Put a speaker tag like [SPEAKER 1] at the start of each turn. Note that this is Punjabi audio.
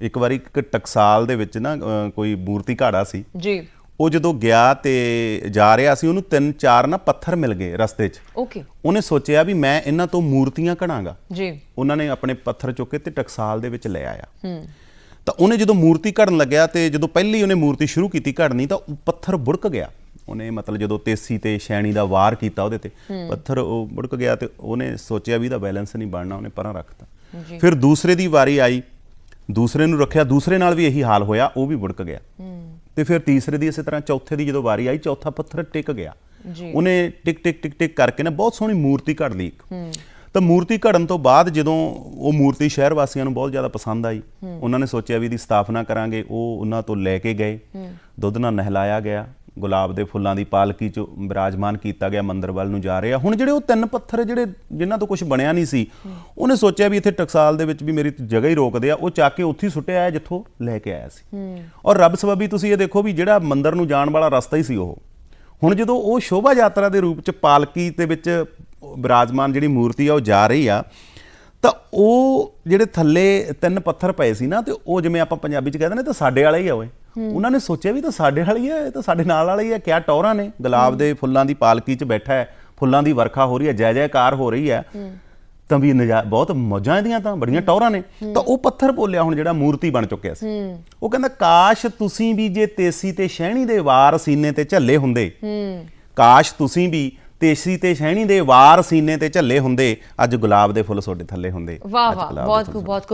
[SPEAKER 1] ਇੱਕ ਵਾਰੀ ਇੱਕ ਟਕਸਾਲ ਦੇ ਵਿੱਚ ਨਾ ਕੋਈ ਮੂਰਤੀ ਘਾੜਾ ਸੀ।
[SPEAKER 2] ਜੀ।
[SPEAKER 1] ਉਹ ਜਦੋਂ ਗਿਆ ਤੇ ਜਾ ਰਿਹਾ ਸੀ ਉਹਨੂੰ ਤਿੰਨ ਚਾਰ ਨਾ ਪੱਥਰ ਮਿਲ ਗਏ ਰਸਤੇ 'ਚ।
[SPEAKER 2] ਓਕੇ।
[SPEAKER 1] ਉਹਨੇ ਸੋਚਿਆ ਵੀ ਮੈਂ ਇਹਨਾਂ ਤੋਂ ਮੂਰਤੀਆਂ ਘੜਾਂਗਾ।
[SPEAKER 2] ਜੀ।
[SPEAKER 1] ਉਹਨਾਂ ਨੇ ਆਪਣੇ ਪੱਥਰ ਚੁੱਕ ਕੇ ਤੇ ਟਕਸਾਲ ਦੇ ਵਿੱਚ ਲੈ ਆਇਆ। ਤਾਂ ਉਹਨੇ ਜਦੋਂ ਮੂਰਤੀ ਘੜਨ ਲੱਗਿਆ ਤੇ ਜਦੋਂ ਪਹਿਲੀ ਉਹਨੇ ਮੂਰਤੀ ਸ਼ੁਰੂ ਕੀਤੀ ਘੜਨੀ ਤਾਂ ਉਹ ਪੱਥਰ ਬੁੜਕ ਗਿਆ। ਉਹਨੇ ਮਤਲਬ ਜਦੋਂ ਤੇਸੀ ਤੇ ਸ਼ੈਣੀ ਦਾ ਵਾਰ ਕੀਤਾ ਉਹਦੇ ਤੇ ਪੱਥਰ ਉਹ ਬੁੜਕ ਗਿਆ ਤੇ ਉਹਨੇ ਸੋਚਿਆ ਵੀ ਇਹਦਾ ਬੈਲੈਂਸ ਨਹੀਂ ਬਣਨਾ ਉਹਨੇ ਪਰਾਂ ਰੱਖਤਾ। ਫਿਰ ਦੂਸਰੇ ਦੀ ਵਾਰੀ ਆਈ ਦੂਸਰੇ ਨੂੰ ਰੱਖਿਆ ਦੂਸਰੇ ਨਾਲ ਵੀ ਇਹੀ ਹਾਲ ਹੋਇਆ ਉਹ ਵੀ ਬੁੜਕ ਗਿਆ। ਤੇ ਫਿਰ ਤੀਸਰੇ ਦੀ ਇਸੇ ਤਰ੍ਹਾਂ ਚੌਥੇ ਦੀ ਜਦੋਂ ਵਾਰੀ ਆਈ ਚੌਥਾ ਪੱਥਰ ਟਿਕ ਗਿਆ। ਉਹਨੇ ਟਿਕ ਟਿਕ ਟਿਕ ਟਿਕ ਕਰਕੇ ਨਾ ਬਹੁਤ ਸੋਹਣੀ ਮੂਰਤੀ ਘੜ ਲਈ ਇੱਕ। ਤਾਂ ਮੂਰਤੀ ਘੜਨ ਤੋਂ ਬਾਅਦ ਜਦੋਂ ਉਹ ਮੂਰਤੀ ਸ਼ਹਿਰ ਵਾਸੀਆਂ ਨੂੰ ਬਹੁਤ ਜ਼ਿਆਦਾ ਪਸੰਦ ਆਈ ਉਹਨਾਂ ਨੇ ਸੋਚਿਆ ਵੀ ਇਹਦੀ ਸਥਾਪਨਾ ਕਰਾਂਗੇ ਉਹ ਉਹਨਾਂ ਤੋਂ ਲੈ ਕੇ ਗਏ। ਦੁੱਧ ਨਾਲ ਨਹਿਲਾਇਆ ਗਿਆ। ਗੁਲਾਬ ਦੇ ਫੁੱਲਾਂ ਦੀ ਪਾਲਕੀ ਚ ਬਿਰਾਜਮਾਨ ਕੀਤਾ ਗਿਆ ਮੰਦਰ ਵੱਲ ਨੂੰ ਜਾ ਰਿਹਾ ਹੁਣ ਜਿਹੜੇ ਉਹ ਤਿੰਨ ਪੱਥਰ ਜਿਹੜੇ ਜਿਨ੍ਹਾਂ ਤੋਂ ਕੁਝ ਬਣਿਆ ਨਹੀਂ ਸੀ ਉਹਨੇ ਸੋਚਿਆ ਵੀ ਇੱਥੇ ਟਕਸਾਲ ਦੇ ਵਿੱਚ ਵੀ ਮੇਰੀ ਜਗ੍ਹਾ ਹੀ ਰੋਕਦੇ ਆ। ਉਹ ਚੱਕ ਕੇ ਉੱਥੇ ਹੀ ਸੁੱਟਿਆ ਆਇਆ ਜਿੱਥੋਂ ਲੈ ਕੇ ਆਇਆ ਸੀ। ਔਰ ਰੱਬ ਸਬਬੀ ਤੁਸੀਂ ਇਹ ਦੇਖੋ ਵੀ ਜਿਹੜਾ ਮੰਦਰ ਨੂੰ ਜਾਣ ਵਾਲਾ ਰਸਤਾ ਹੀ ਸੀ ਉਹ। ਹੁਣ ਜਦੋਂ ਉਹ ਸ਼ੋਭਾ ਯਾਤਰਾ ਦੇ ਰੂਪ ਚ ਪਾਲਕੀ ਦੇ ਵਿੱਚ ਬਿਰਾਜਮਾਨ ਜਿਹੜੀ ਮੂਰਤੀ ਆ ਉਹ ਜਾ ਰਹੀ ਆ ਤਾਂ ਉਹ ਜਿਹੜੇ ਥੱਲੇ ਤਿੰਨ ਪੱਥਰ ਪਏ ਸੀ ਨਾ ਤੇ ਉਹ ਜਿਵੇਂ ਆਪਾਂ ਪੰਜਾਬੀ ਚ ਕਹਿੰਦੇ ਨੇ ਤਾਂ ਸਾਡੇ ਵਾਲਾ ਹੀ ਆ ਓਏ। ਉਹਨਾਂ ਨੇ ਸੋਚਿਆ ਵੀ ਤਾਂ ਸਾਡੇ ਵਾਲਾ ਹੀ ਆ ਇਹ ਤਾਂ ਸਾਡੇ ਨਾਲ ਵਾਲਾ ਹੀ ਆ ਕਿਆ ਟੌਰਾਂ ਨੇ। ਗੁਲਾਬ ਦੇ ਫੁੱਲਾਂ ਦੀ ਪਾਲਕੀ ਚ ਬੈਠਾ ਹੈ ਫੁੱਲਾਂ ਦੀ ਵਰਖਾ ਹੋ ਰਹੀ ਹੈ ਜੈ ਜੈਕਾਰ ਹੋ ਰਹੀ ਹੈ। ਤਾਂ ਵੀ ਨਜ਼ਾ ਬਹੁਤ ਮੌਜਾਂ ਇਹਦੀਆਂ ਤਾਂ ਬੜੀਆਂ ਟੌਰਾਂ ਨੇ। ਤਾਂ ਉਹ ਪੱਥਰ ਬੋਲਿਆ ਹੁਣ ਜਿਹੜਾ ਮੂਰਤੀ ਬਣ ਚੁੱਕਿਆ ਸੀ। ਉਹ ਕਹਿੰਦਾ ਕਾਸ਼ ਤੁਸੀਂ ਵੀ ਜੇ ਤੇਸੀ ਤੇ ਸ਼ਹਿਣੀ ਦੇ ਵਾਰ ਸੀਨੇ ਤੇ ਝੱਲੇ ਹੁੰਦੇ ਕਾਸ਼ ਤੁਸੀਂ ਵੀ ਤੇਸੀ ਤੇ ਸ਼ਹਿਣੀ ਦੇ ਵਾਰ ਸੀਨੇ ਤੇ ਝੱਲੇ ਹੁੰਦੇ ਅੱਜ ਗੁਲਾਬ ਦੇ ਫੁੱਲ ਤੁਹਾਡੇ ਥੱਲੇ ਹੁੰਦੇ।
[SPEAKER 2] ਵਾਹ ਵਾਹ ਬਹੁਤ ਖੂਬ ਬਹੁਤ